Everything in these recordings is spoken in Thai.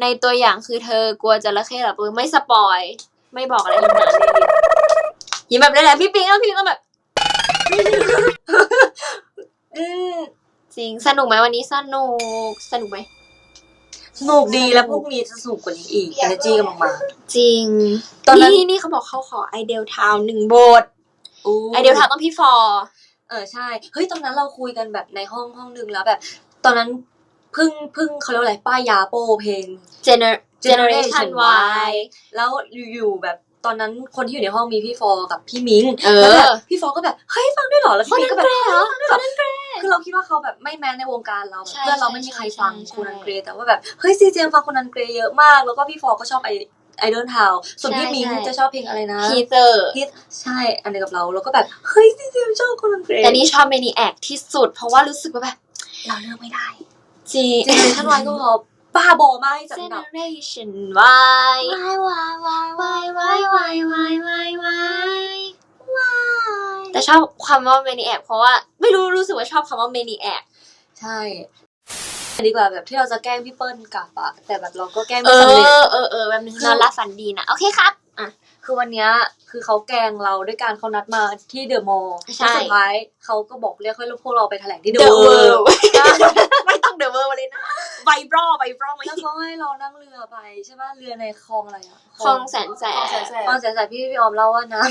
ในตัวอย่างคือเธอกลัวจระเข้เหรอปืนไม่สปอย ไม่บอกอะไรทั้งนั้นเลยยิ้มแบบนี้แหละพี่ปิงแล้วพี่ปิงก็แบบอืมจริงสนุกไหมวันนี้สนุกสนุกไหมสนุกดีแล้วพรุ่งนี้จะสนุกกว่านี้อีก energy กำลังมา จริงตอนนั้น นี่นี่เขาบอกเขาขอไอเดลทาวหนึ่งบทอู้ไอเดลทาวต้องพี่ฟอร์เออใช่ เฮ้ยตอนนั้นเราคุยกันแบบในห้องห้องหนึงแล้วแบบ ตอนนั้นเพึ่งเพึ่งเขาเรียกว่าอะไรป้ายยาโปเพลง Gener Generation Generation Y แล้วอยู่ๆแบบตอนนั้นคนที่อยู่ในห้องมีพี่ฟอร์กับพี่มิ้งเออ แล้วแบบพี่ฟอร์ก็แบบเฮ้ยฟังด้วยเหรอแล้วพี่มิ้งก็แบบคนนั้นเกรย์เหรอเฮ้ยฟังด้วยเหรอคือเราคิดว่าเขาแบบไม่แม้ในวงการเราแบบใช่เพื่อนเราใช่ไม่มีใครฟังใช่ใช่คนนั้นเกรย์แต่ว่าแบบเฮ้ยซีเจมฟังคนนั้นเกรย์เยอะมาก แล้วก็พี่ฟอร์ก็ชอบไอไอดอลทาวส่วนพี่ใช่มิ้งใช่จะชอบเพลงอะไรนะพีเตอร์ฮิตใช่อันเดียวกับเราแล้วก็แบบ เฮ้ยซีเจมชอบคนนั้นเกรย์แต่นี่ชอบเมนีแอคที่สุด เพราะว่ารู้สึกว่าแบบ เราเลือกไม่ได้ จีเจเนอเรชั่นวก็พอบ้าบอมากที่จะแบบ Generation Y Y Y Y Y Y Y Y Y Y แต่ชอบคำว่า maniac เพราะว่าไม่รู้รู้สึกว่าชอบคำว่า maniac ใช่ดีกว่าแบบที่เราจะแกล้งพี่เปิ้ลกลับอะแต่แบบเราก็แกล้งเอไม่สำเร็จ อเออเออแบบนึงนอนรับฝันดีนะโอเคครับ อะ คือวันเนี้ยคือเขาแกล้งเราด้วยการเขานัดมาที่เดอะมอลล์ใช่สุดท้ายเขาก็บอกเรียกให้พวกเราไปแถลงที่เด The อะเวิล World ด์ ไม่ ต้อง The World เลยนะไวบรอไวบรอไม่แล้วเขาให้เรานั่งเรือไปใช่ป่ะเรือในคลองอะไรอะคลองแสนแสคลองแสนบแสบคลองแสนแสบพี่พี่ออมเล่าว่านะ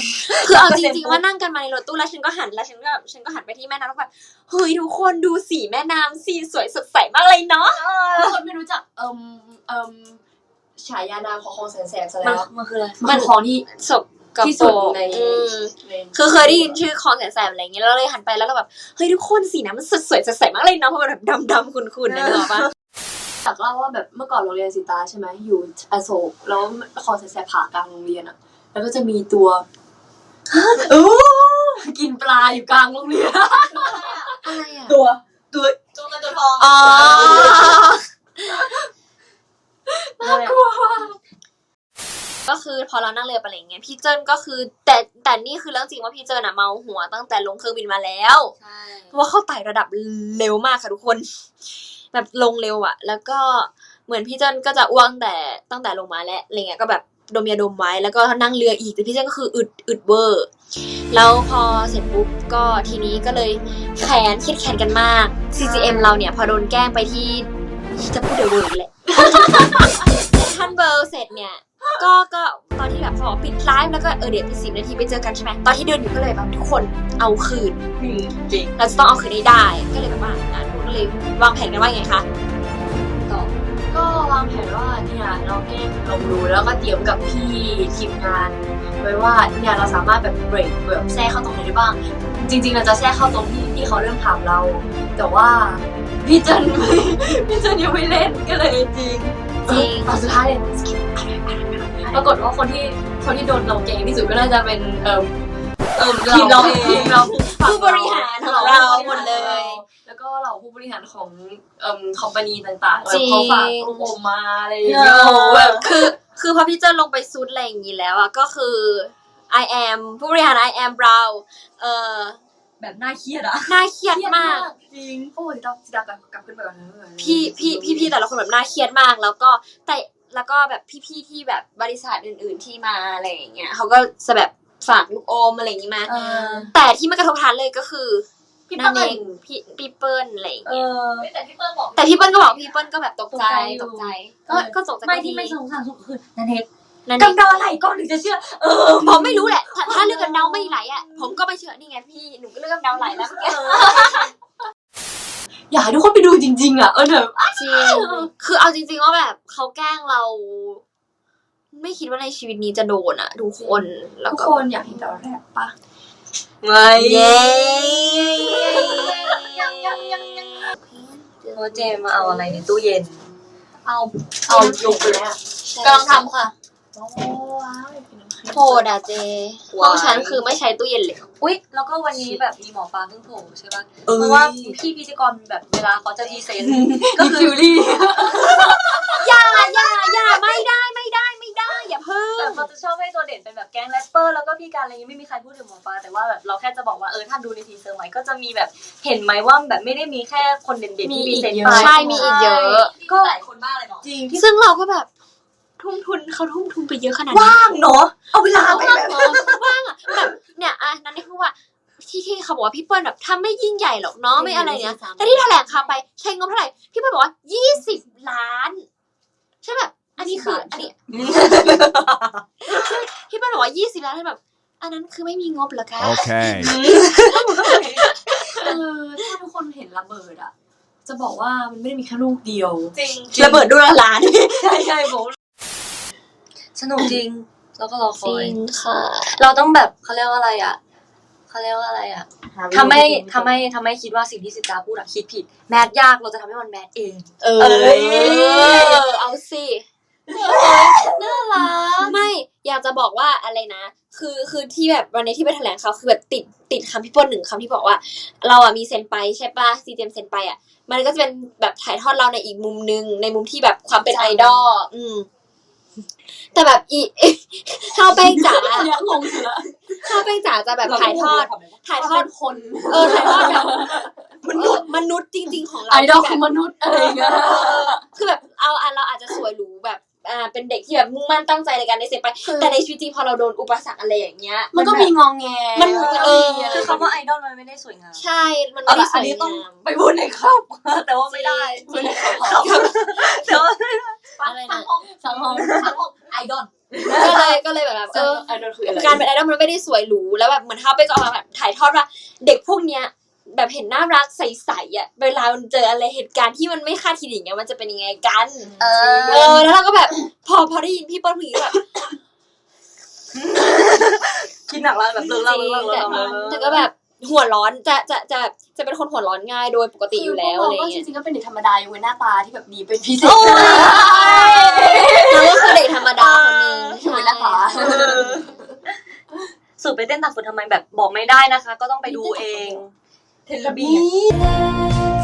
คือเอาจริงๆว่านั่งกันมาในรถตู้แล้วฉันก็หันแล้วฉันก็ฉันก็หันไปที่แม่น้ำแล้วแบบเฮ้ยทุกคนดูสีแม่น้ำสีสวยสดใสมากเลยเนาะทุกคนไม่รู้จักเอิมเอิมฉายานามของคลองแสนแสบซะมันแล้วมันคืออะไรมันคือคลองที่ศพกับ ที่สุดโปะในอืมในคือเคยได้ยินชื่อคลองแสนแสบอะไรอย่างเงี้ยแล้วเลยหันไปแล้วเราแบบเฮ้ยทุกคนสีน้ำมันสดสวยสดใสมากเลยเนาะเพราะมันแบบดำๆขุ่นๆนะนึกออกปะอยากเล่าว่าแบบเมื่อก่อนโรงเรียนสิตาใช่ไหมอยู่อโศกแล้วคลองแสนแสบผ่ากลางโรงเรียนอะแล้วก็จะมีตัวโอ้กินปลาอยู่กลางโรงเรียนอะไรอะตัวตัวตัวเงินตัวทองอ๋อ นั่นแหละ ก็คือ พอเรานั่งเรือไปอะไรอย่างเงี้ยพี่เจิ้นก็คือ แต่แต่นี่คือเรื่องจริงว่าพี่เจิ้นอะเมาหัวตั้งแต่ลงเครื่องบินมาแล้วใช่เพราะว่าเขาไต่ระดับเร็วมากค่ะทุกคน แบบลงเร็วอะแล้วก็เหมือนพี่เจิ้นก็จะอ้วงแต่ตั้งแต่ลงมาแล้วอะไรเงี้ยก็แบบดมยาดมไว้แล้วก็นั่งเรืออีกแต่พี่เจิ้นก็คืออึดอึดเวอร์แล้วพอเสร็จปุ๊บก็ทีนี้ก็เลยแขนเครียดแขนกันมาก CCM เราเนี่ยพอโดนแกล้งไปที่จะพูดเดี๋ยวเวอร์อีกแหละท่านเบอร์เสร็จเนี่ย ก็ก็ ตอนที่แบบเขาบอกปิดไลฟ์แล้วก็เออเดี๋ยวอีกสิบนาทีไปเจอกันใช่ไหมตอนที่เดินอยู่ก็เลยแบบทุกคนเอาคืนจริงเราจะต้องเอาคืนให้ได้ก็เลยแบบว่าอะทุกคนก็เลยวางแผนกันว่าไงคะต่อก็วางแผนว่าเนี่ยเราแกล้งลงดูแล้วก็เตรียมกับพี่ทีมงานไว้ว่าเนี่ยเราสามารถแบบเบรกแบบแทรกเข้าตรงไหนได้บ้าง จริง ๆ เราจะแทรกเข้าตรงที่ที่เขาเริ่มถามเรา แต่ว่าพี่เจนไม่พี่เจนยังไม่เล่นก็เลยจริงจริงตอนสุดท้ายเนี่ยป รากฏว่าคนที่คนที่โดนเราเก่งที่สุดก็น่าจะเป็นเอ่อเอ่อทีมเราเองทีมเราผู้บริหารของเราหมดเลย แล้วก็เหล่าผู้บริหารของเอ่อคอมพานีต่างๆจริงเขาฝากลูกอมมาอะไรอย่างเงี้ยเออโอ้โหแบบคือคือพอพี่เจิ้นลงไปซุดอะไรอย่างนี้แล้วอะก็คือ I am ผู้บริหาร I am brown เอ่อแบบน่าเครียดอะน่าเครียดมาก จริง โอ้ยต้องสิดากลับกลับขึ้นไปก่อนนะพี่พี่พี่พี่แต่ละคนแบบน่าเครียดมาก แล้วก็แต่ แล้วก็แบบพี่ๆที่แบบบริษัทอื่น ๆที่มาอะไรอย่างเงี้ยเขาก็จะแบบฝากลูกอมอะไรอย่างงี้มาเออแต่ที่ไม่กระทบทานเลยก็คือพี่นั่เปิ้นลเองพี่พี่เปิ้ลอะไรอย่างเอเงี้ยอแต่พี่เปิ้ลบอกแต่พี่เปิ้ลก็บอกพี่เปิ้ลก็แบบตกใจตตกกใจใจอยู่ก็ก็ตกใจไม่ก็ที่ดีไม่สงสารสุดคือนันเทกนั่นกำดาไหลก่อนถึงจะเชื่อ เออผมไม่รู้แหละ ถ้าถ้าเลือกกันเดาไม่ไหลอะ ผมก็ไม่เชื่อนี่ไงพี่ หนูก็เลือกกันเดาไหลแล้วเมื่ อกี้อยากให้ทุกคนไปดูจริง ๆ อะ เออเถอะจริงคือเอาจริง ๆ ว่าแบบเขาแกล้งเรา ไม่คิดว่าในชีวิตนี้จะโดนอะ ทุกคนแล้วทุกก็คนอยากเห็นเราแรปปะไม่เย้โอเจมาเอาอะไรในตู้เย็นเอาเอาลงไปแล้วกำลังทำค่ะ โอ้ว้าว โหดอะเจห้องฉันคือไม่ใช้ตู้เย็นเลย อุ๊ย แล้วก็วันนี้แบบมีหมอปลาเพิ่งโผล่ใช่ปะเอ้ย เพราะว่าพี่พิธีกรแบบเวลาเขาจะพรีเซนต์ก็ก็คืคิอวรี่อย่าอย่าอย่าไม่ได้ไม่ได้ไม่ได้ อย่าเพิ่แบมบเราจะชอบให้ตัวเด่นเป็นแบบแก๊งแรปเปอร์แล้วก็พี่การอะไรอย่างงี้ไม่มีใครพูดถึงหมอปลาแต่ว่าแบบเราแค่จะบอกว่าเออถ้าดูในทีเซอร์ไหมก็จะมีแบบเห็นไหมว่าแบบไม่ได้มีแค่คนเด่นๆที่มีเซนต์ไปใช่มีอีกเยอะ ก็หลายคนบ้าเลยเนาะ จริงที่ซึ่งเราก็แบบ ทุ่มทุนเขาทุ่มทุนไปเยอะขนาดนี้ว่างเนาะเอาเวลาไปว่างแบบเหรอว่างอะแบบเนี่ยอะนั่นนี่คือว่าที่ที่เขาบอกว่าพี่เปิ้ลแบบทำไม่ยิ่งใหญ่หรอกเนาะไม่อะไรเนี้ยแต่ที่แถลงข่าวไปใช้งบเท่าไหร่พี่เปิ้ลบอกว่ายี่สิบล้านใช่แบบอันนี้คืออันนี้พี่เปิ้ลบอกว่ายี่สิบล้านให้แบบ อันนั้นคือไม่มีงบเหรอคะ Okay. เออถ้าทุกคนเห็นระเบิดอะ จะบอกว่ามันไม่ได้มีแค่ลูกเดียว จริงระเบิดด้วยละล้านใช่ใช่ผม สนุกจริง แล้วก็รอคจอริย งค่ะ เราต้องแบบเขาเรียกว่าอะไรอะเขาเรียกว่าอะไรอะทำให้ทำให้ทำให้คิดว่าสิ่งที่สิตาพูดอะคิดผิด แมทยากเราจะทำให้มันแมทเอง เอเอ้ยอเอาสิ น่ารัก ไม่ อยากจะบอกว่าอะไรนะ คือคือที่แบบวันนี้ที่ไปแถลงข่าวคือแบบติดติดคำพี่เปิ้ลหนึ่งคำที่บอกว่า เราอะมีเซนไปใช่ปะซีเจมเซนไปอะ มันก็จะเป็นแบบถ่ายทอดเราในอีกมุมนึง ในมุมที่แบบความเป็นไอดอลอืม แต่แบบอีข้าวแป้งจ๋าเนี่ยงงสุดละข้าวแป้งจ๋าจะแบบถ่ายทอด ถ่ายทอดคน เออถ่ายทอดแบบมนุษย์มนุษย์จริง ๆ ของเราไอดอลที่คืแบบอมนุษย์อะไรอย่างเงี้ยเออคือแบบเอาอันเราอาจจะสวยหรูแบบอ่าเป็นเด็กที่แบบมุ่งมั่นตั้งใจในการได้เสร็จไป แต่ในชีวิตจริงพอเราโดนอุปสรรคอะไรอย่างเงี้ย มันก็แบบมีงองแงมันเออคือคำว่าไอดอลมันไม่ได้สวยงามใช่ มันไม่ได้สอันวยนี้ต้องงามไปพูดในครอบครัวแต่ว่าไม่ได้จริงแต่ว่า อะไรนะ สังห้องสังห้อง ไอดอลก็เลยก็เลยแบบเออไอดอลคืออะไรการเป็นไอดอลมันไม่ได้สวยหรูแล้วแบบเหมือนเขาไปก็เอามาแบบถ่ายทอดว่า เด็กพวกเนี้ยแบบเห็นน่ารักใสๆอะเวลามันเจออะไรเหตุการณ์ที่มันไม่คาดคิดอย่างเงี้ยมันจะเป็นยังไงกัน เอเออแล้วเราก็แบบ พอพอได้ยินพี่เปิ้ลพูดอย่างงี้แบบคิดหนักแล้วแบบเลิกเลิกเลิกเลิกแต่เลิกแต่ก็แบบหัวร้อนจะจะจะจะเป็นคนหัวร้อนง่ายโดยปกติอยู่แล้วอะไรก็จเงี้ยริงๆก็เป็นเด็กธรรมดาอยู่เว้ยหน้าตาที่แบบดีเป็นพิเศษโอ้ย เราก็คือเด็กธรรมดาคนหนึงสวยนะคะ สุดไปเต้นตักฝนทำไมแบบบอกไม่ได้นะคะ ก็ต้องไปดูเอง เทเลบีนี่